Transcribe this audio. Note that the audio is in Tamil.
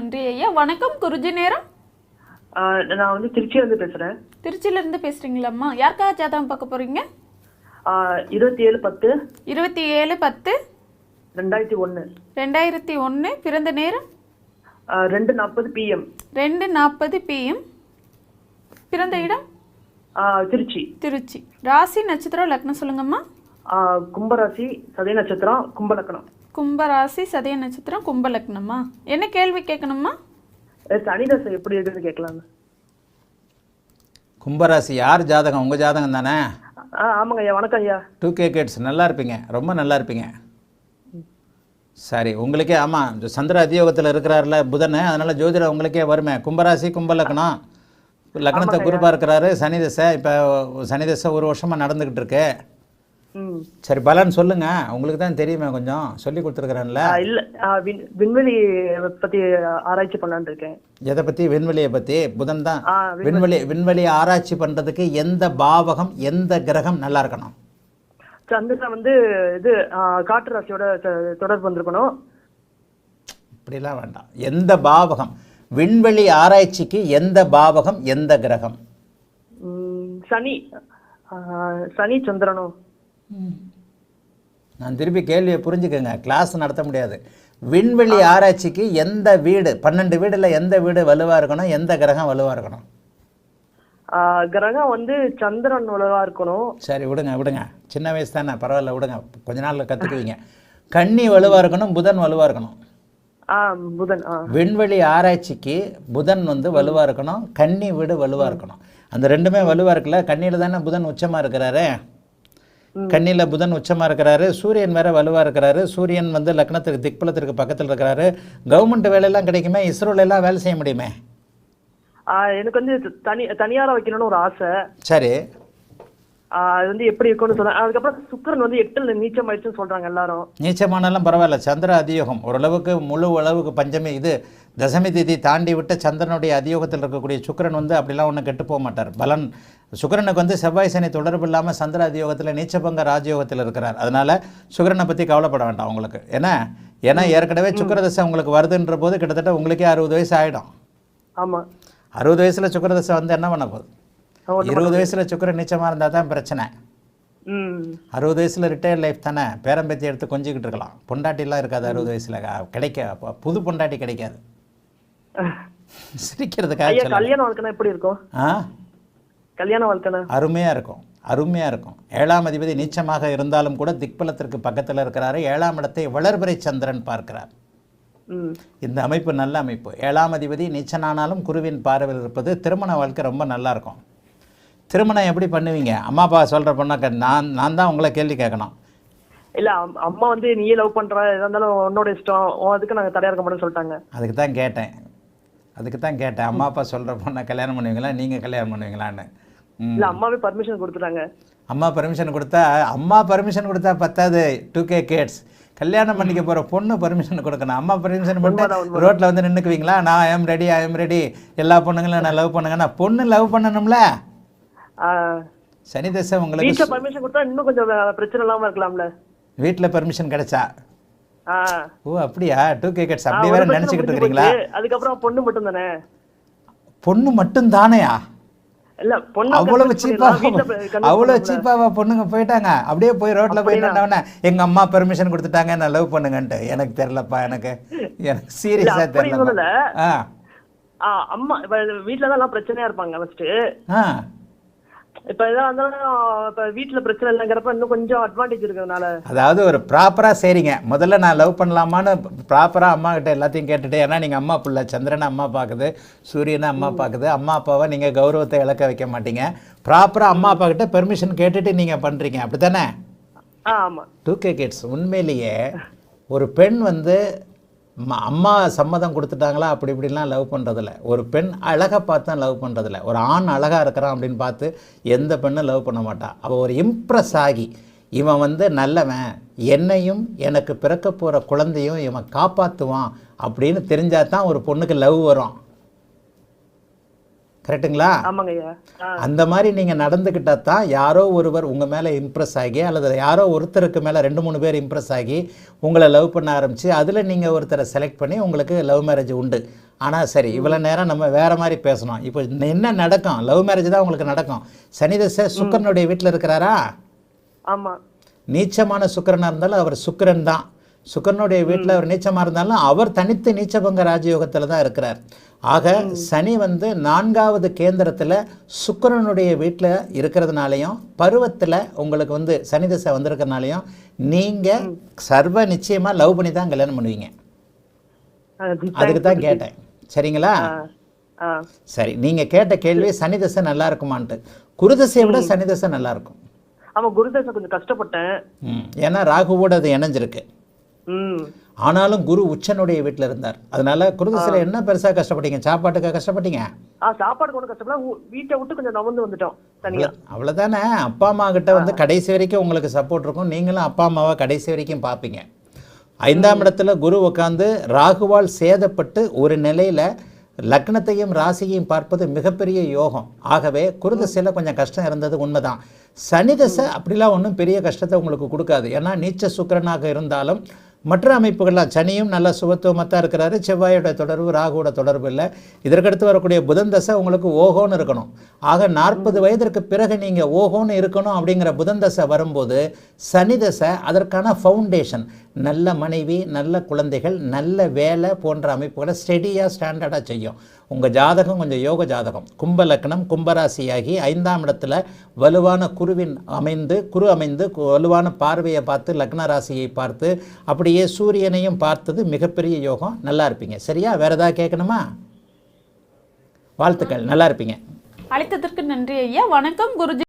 நன்றி ஐயா வணக்கம் குருஜி நேரம். நான் வந்து திருச்சியில இருந்து பேசுறேன். திருச்சியில இருந்து பேசுறீங்களாம்மா. யாருக்கா ஜாதகம் பார்க்க போறீங்க? இருபத்தி ஏழு பத்து. இருபத்தி ஏழு பத்து. ரெண்டாயிரத்தி ஒண்ணு ரெண்டாயிரத்தி ஒன்று பிறந்த நேரம்? ரெண்டு நாற்பது பிஎம் ரெண்டு நாற்பது பிஎம் பிறந்த இடம்? திருச்சி. திருச்சி. ராசி நட்சத்திரம் லக்னம் சொல்லுங்கம்மா. கும்பராசி சதய நட்சத்திரம் கும்பலக்கணம். கும்ப ராசி சதய நட்சத்திரம் கும்ப லக்னமா என்ன கேள்வி கேட்கணுமா? அஹ் சனி தசை எப்படி இருக்குன்னு கேட்கலாங்க. கும்பராசி யார் ஜாதகம்? உங்கள் ஜாதகம் தானே? ஆ ஆமாங்க ஐயா வணக்கம் ஐயா. டூ கே கேட்ஸ் நல்லா இருப்பீங்க. ரொம்ப நல்லா இருப்பீங்க. சரி உங்களுக்கே ஆமாம் சந்திர அதியோகத்தில் இருக்கிறார்ல புதன் அதனால் ஜோதிடம் உங்களுக்கே வருமே. கும்பராசி கும்பலக்கணம். லக்னத்தை குரு பார்க்குறாரு சனி தசை இப்போ சனி தசை ஒரு வருஷமாக நடந்துக்கிட்டு இருக்கு. சரி பலன் சொல்லுங்கள் உங்களுக்கு தான் தெரியுமே கொஞ்சம். சொல்லி கொடுத்துருக்குறேன்ல. இல்ல விண்வெளி பத்தி ஆராய்ச்சி பண்ணலான்னு இருக்கேன். எதை பற்றி விண்வெளியை பற்றி புதன் தான். விண்வெளி விண்வெளி. ஆராய்ச்சி பண்ணுறதுக்கு எந்த பாவகம் எந்த கிரகம் நல்லா இருக்கணும்? சந்திரன் வந்து இது காற்று ராசியோட தொடர்பு வந்திருக்கணும். இப்படிலாம் வேண்டாம். எந்த பாவகம்? விண்வெளி ஆராய்ச்சிக்கு எந்த பாவகம் எந்த கிரகம்? சனி சனி சந்திரனும். நான் திருப்பி கேள்வியை புரிஞ்சுக்கங்க. கிளாஸ் நடத்த முடியாது. விண்வெளி ஆராய்ச்சிக்கு எந்த வீடு பன்னெண்டு வீடுல எந்த வீடு வலுவாக இருக்கணும் எந்த கிரகம் வலுவாக இருக்கணும்? கிரகம் வந்து சந்திரன் உலகா இருக்கணும். சரி விடுங்க விடுங்க. சின்ன வயசு தானே பரவாயில்ல விடுங்க. கொஞ்ச நாளில் கற்றுக்குவீங்க கன்னி வலுவாக இருக்கணும் புதன் வலுவாக இருக்கணும். புதன் விண்வெளி ஆராய்ச்சிக்கு புதன் வந்து வலுவாக இருக்கணும் கன்னி வீடு வலுவாக இருக்கணும். அந்த ரெண்டுமே வலுவாக இருக்குல்ல கன்னியில் தானே புதன் உச்சமாக இருக்கிறாரு? கன்னியில் புதன் உச்சமாக இருக்கிறாரு சூரியன் வேற வலுவாக இருக்கிறாரு சூரியன் வந்து லக்னத்துக்கு திக்பலத்திற்கு பக்கத்தில் இருக்கிறாரு. கவர்மெண்ட் வேலையெல்லாம் கிடைக்குமே இஸ்ரோல எல்லாம் வேலை செய்ய முடியுமே? எனக்கு வந்து தனி தனியாரா வைக்கணும்னு ஒரு ஆசை. சரி. அது வந்து எப்படி இருக்கும்னு சொல்ல அதுக்கப்புறம் சுக்கிரன் வந்து எட்டுல நீச்சம் ஆயிடுச்சுன்னு சொல்றாங்க எல்லாரும். நீச்சமானாலும் பரவாயில்ல சந்திர அதியோகம். ஓரளவுக்கு முழு அளவுக்கு பஞ்சமி இது. தசமி திதி தாண்டி விட்டு சந்திரனுடைய அதியோகத்தில் இருக்கக்கூடிய சுக்கிரன் வந்து அப்படிலாம் ஒன்றும் கெட்டு போக மாட்டார். பலன் சுக்கிரனுக்கு வந்து செவ்வாய் சனி தொடர்பு இல்லாமல் சந்திர அதியோகத்தில் நீச்சபங்க ராஜயோகத்தில் இருக்கிறார். அதனால சுக்கிரனை பற்றி கவலைப்பட வேண்டாம் உங்களுக்கு. ஏன்னா ஏன்னா ஏற்கனவே சுக்கிர தசை உங்களுக்கு வருதுன்ற போது கிட்டத்தட்ட உங்களுக்கே அறுபது வயசு ஆகிடும் ஆமா. அறுபது வயசில் சுக்கிர தசை வந்து என்ன பண்ண போகுது? இருபது வயசில் சுக்கிரன் நீச்சமாக இருந்தால் தான் பிரச்சனை. அறுபது வயசில் ரிட்டையர் லைஃப் தானே? பேரம்பேத்தி எடுத்து கொஞ்சிக்கிட்டு இருக்கலாம். பொண்டாட்டிலாம் இருக்காது அறுபது வயசில். கிடைக்க புது பொண்டாட்டி கிடைக்காது. சிரிக்கிறதுக்காக ஐயா சொல்ல கல்யாண வாழ்க்கைனா எப்படி இருக்கும்? ஆ? கல்யாண வாழ்க்கைனா? அருமையாக இருக்கும். அருமையாக இருக்கும். ஏழாம் அதிபதி நீச்சமாக இருந்தாலும் கூட திக்பலத்திற்கு பக்கத்தில் இருக்கிறாரு. ஏழாம் இடத்தை வளர்பிறை சந்திரன் பார்க்கிறார். இந்த அமைப்பு நல்ல அமைப்பு. ஏழாம் அதிபதி நீச்சனானாலும் குருவின் பார்வையில் இருப்பது திருமண வாழ்க்கை ரொம்ப நல்லா இருக்கும். திருமணம் எப்படி பண்ணுவீங்க? அம்மா அப்பா சொல்கிற பொண்ணாக்க நான் நான் தான் உங்களை கேள்வி கேட்கணும். இல்ல அம்- அம்மா வந்து நீயே லவ் எதா இருந்தாலும் உன்னோட இஷ்டம் அதுக்கு நாங்க தடையா இருக்க மாட்டோம்னு சொல்லிட்டாங்க. அதுக்கு தான் கேட்டேன். அதுக்கு தான் கேட்டேன். அம்மா அப்பா சொல்கிற பொண்ணை கல்யாணம் பண்ணுவீங்களா? நீங்கள் கல்யாணம் பண்ணுவீங்களான்னு. இல்ல அம்மாவே பர்மிஷன் கொடுத்துட்டாங்க. அம்மா பர்மிஷன் கொடுத்தா அம்மா பர்மிஷன் கொடுத்தா பத்தாது. டூ கே கேட்ஸ் கல்யாணம் பண்ணிக்க போகிற பொண்ணு பர்மிஷன் கொடுக்கணும். அம்மா பர்மிஷன் பண்ணிட்டு ரோட்டில் வந்து நின்றுக்குவீங்களா நான் I am ready I am ready எல்லா பொண்ணுங்களும் நான் லவ் பண்ணுங்கன்னா பொண்ணு லவ் பண்ணணும்ல? சனி தசை உங்களுக்கு வீட்டுல பர்மிஷன் கொடுத்தா இன்னும் கொஞ்சம் பிரச்சனை இல்லாம இருக்கலாம்ல. வீட்டில் பர்மிஷன் கிடைச்சா? ஓ அப்படியா? டூ கே கேட்ஸ் அப்படி வேற நினச்சிக்கிட்டு இருக்கிறீங்களா? போச்சு. அதுக்கப்புறம் பொண்ணு மட்டும் தானே பொண்ணு மட்டும் தானேயா அவ்வளவு சீப்பா அவ்வளவு. சீப்பாவா பொண்ணுங்க போயிட்டாங்க. அப்படியே போய் ரோட்ல போய் நின்னவன எங்க அம்மா பெர்மிஷன் கொடுத்துட்டாங்க நான் லவ் பண்ணுங்கன்ட்டு. எனக்கு தெரியலப்பா எனக்கு. எனக்கு சீரியஸா தெரியல அம்மா வீட்டுல தான் பிரச்சனையா இருப்பாங்க ஃபர்ஸ்ட் இப்ப எதா இருந்தாலும் இப்ப வீட்டுல பிரச்சனை இல்லைங்கிறப்ப இன்னும் கொஞ்சம் அட்வான்டேஜ் இருக்கிறதுனால. அதாவது ஒரு ப்ராப்பரா சரிங்க. முதல்ல நான் லவ் பண்ணலாமான்னு ப்ராப்பரா அம்மா கிட்ட எல்லாத்தையும் கேட்டுட்டு ஏன்னா நீங்க அம்மா புள்ள சந்திரனை அம்மா பார்க்குது சூரியனை அம்மா பார்க்குது அம்மா அப்பாவை நீங்க கௌரவத்தை இழக்க வைக்க மாட்டீங்க. ப்ராப்பரா அம்மா அப்பா கிட்ட பெர்மிஷன் கேட்டுட்டு நீங்க பண்றீங்க. அப்படித்தானே? ஆமா. டூ கே கிட்ஸ் உண்மையிலேயே ஒரு பெண் வந்து அம்மா சம்மதம் கொடுத்துட்டாங்களா? அப்படி இப்படிலாம் லவ் பண்ணுறதில்ல ஒரு பெண் அழகாக பார்த்து தான் லவ் பண்ணுறதில்ல ஒரு ஆண் அழகாக இருக்கிறான் அப்படின்னு பார்த்து எந்த பெண்ணும் லவ் பண்ண மாட்டான் அவள் ஒரு இம்ப்ரெஸ் ஆகி இவன் வந்து நல்லவன். என்னையும் எனக்கு பிறக்க போகிற குழந்தையும் இவன் காப்பாற்றுவான் அப்படின்னு தெரிஞ்சால் தான் ஒரு பொண்ணுக்கு லவ் வரும். ஆ, அந்த மாதிரி நீங்கள் நடந்துக்கிட்டா தான் யாரோ ஒருவர் உங்கள் மேலே இம்ப்ரெஸ் ஆகி அல்லது யாரோ ஒருத்தருக்கு மேலே ரெண்டு மூணு பேர் இம்ப்ரெஸ் ஆகி உங்களை லவ் பண்ண ஆரம்பித்து அதில் நீங்கள் ஒருத்தரை செலக்ட் பண்ணி உங்களுக்கு லவ் மேரேஜ் உண்டு. ஆனால் சரி இவ்வளோ நேரம் நம்ம வேற மாதிரி பேசணும். இப்போ என்ன நடக்கும்? லவ் மேரேஜ் தான் உங்களுக்கு நடக்கும். சனி தசை சுக்கரனுடைய வீட்டில் இருக்கிறாரா? ஆமா. நீச்சமான சுக்கிரனா இருந்தாலும் அவர் சுக்கிரன் தான். சுக்கிரனுடைய வீட்டில் அவர் நீச்சமாக இருந்தாலும் அவர் தனித்து நீச்சபங்க ராஜயோகத்தில் தான் இருக்கிறார். ஆக சனி வந்து நான்காவது கேந்திரத்தில் சுக்கிரனுடைய வீட்டில் இருக்கிறதுனாலையும் பருவத்தில் உங்களுக்கு வந்து சனி தசை வந்திருக்கிறனாலையும் நீங்கள் சர்வ நிச்சயமாக லவ் பண்ணி தான் கல்யாணம் பண்ணுவீங்க. அது அதுக்கு தான் கேட்டேன். சரிங்களா? சரி நீங்கள் கேட்ட கேள்வி சனி தசை நல்லா இருக்குமான்ட்டு. குருதசையை விட சனி தசை நல்லா இருக்கும். ஆமா குருதேசம் கொஞ்சம் கஷ்டப்பட்டேன். ஏன்னா ராகுவோட அது இணைஞ்சிருக்கு. ஆனாலும் குரு உச்சனுடைய வீட்டில் இருந்தார். அதனால குருதசையில் என்ன பெருசாக கஷ்டப்பட்டீங்க? சாப்பாட்டுக்காக கஷ்டப்பட்டீங்க? சாப்பாடு ஊ- வீட்டை விட்டு கொஞ்சம் நவந்து வந்துட்டோம் தனியா. அவ்வளோதானே அப்பா அம்மா கிட்ட வந்து கடைசி வரைக்கும் உங்களுக்கு சப்போர்ட் இருக்கும். நீங்களும் அப்பா அம்மாவை கடைசி வரைக்கும் பார்ப்பீங்க. ஐந்தாம் இடத்துல குரு உட்காந்து ராகுவால் சேதப்பட்டு ஒரு நிலையில லக்னத்தையும் ராசியையும் பார்ப்பது மிகப்பெரிய யோகம். ஆகவே குருதசையில் கொஞ்சம் கஷ்டம் இருந்தது உண்மைதான். சனி தசை அப்படிலாம் ஒன்றும் பெரிய கஷ்டத்தை உங்களுக்கு கொடுக்காது. ஏன்னா நீச்ச சுக்கிரனாக இருந்தாலும் மற்ற அமைப்புகள்லாம் சனியும் நல்ல சுபத்துவமத்தாக தான் இருக்கிறாரு. செவ்வாயோட தொடர்பு ராகுவோட தொடர்பு இல்லை. இதற்கடுத்து வரக்கூடிய புதன் தசை உங்களுக்கு ஓஹோன்னு இருக்கணும். ஆக நாற்பது வயதிற்கு பிறகு நீங்கள் ஓஹோன்னு இருக்கணும் அப்படிங்கிற புதன் தசை வரும்போது சனி தசை அதற்கான ஃபவுண்டேஷன் நல்ல மனைவி நல்ல குழந்தைகள் நல்ல வேலை போன்ற அமைப்புகளை ஸ்டெடியாக ஸ்டாண்டர்டாக செய்யும். உங்கள் ஜாதகம் கொஞ்சம் யோக ஜாதகம். கும்ப லக்னம் கும்பராசியாகி ஐந்தாம் இடத்துல வலுவான குருவின் அமைந்து குரு அமைந்து கு- வலுவான பார்வையை பார்த்து லக்ன ராசியை பார்த்து அப்படியே சூரியனையும் பார்த்தது மிகப்பெரிய யோகம். நல்லா இருப்பீங்க. சரியா? வேற ஏதாவது கேட்கணுமா? வாழ்த்துக்கள். நல்லா இருப்பீங்க. அழைத்ததற்கு நன்றி ஐயா. வணக்கம் குருஜி.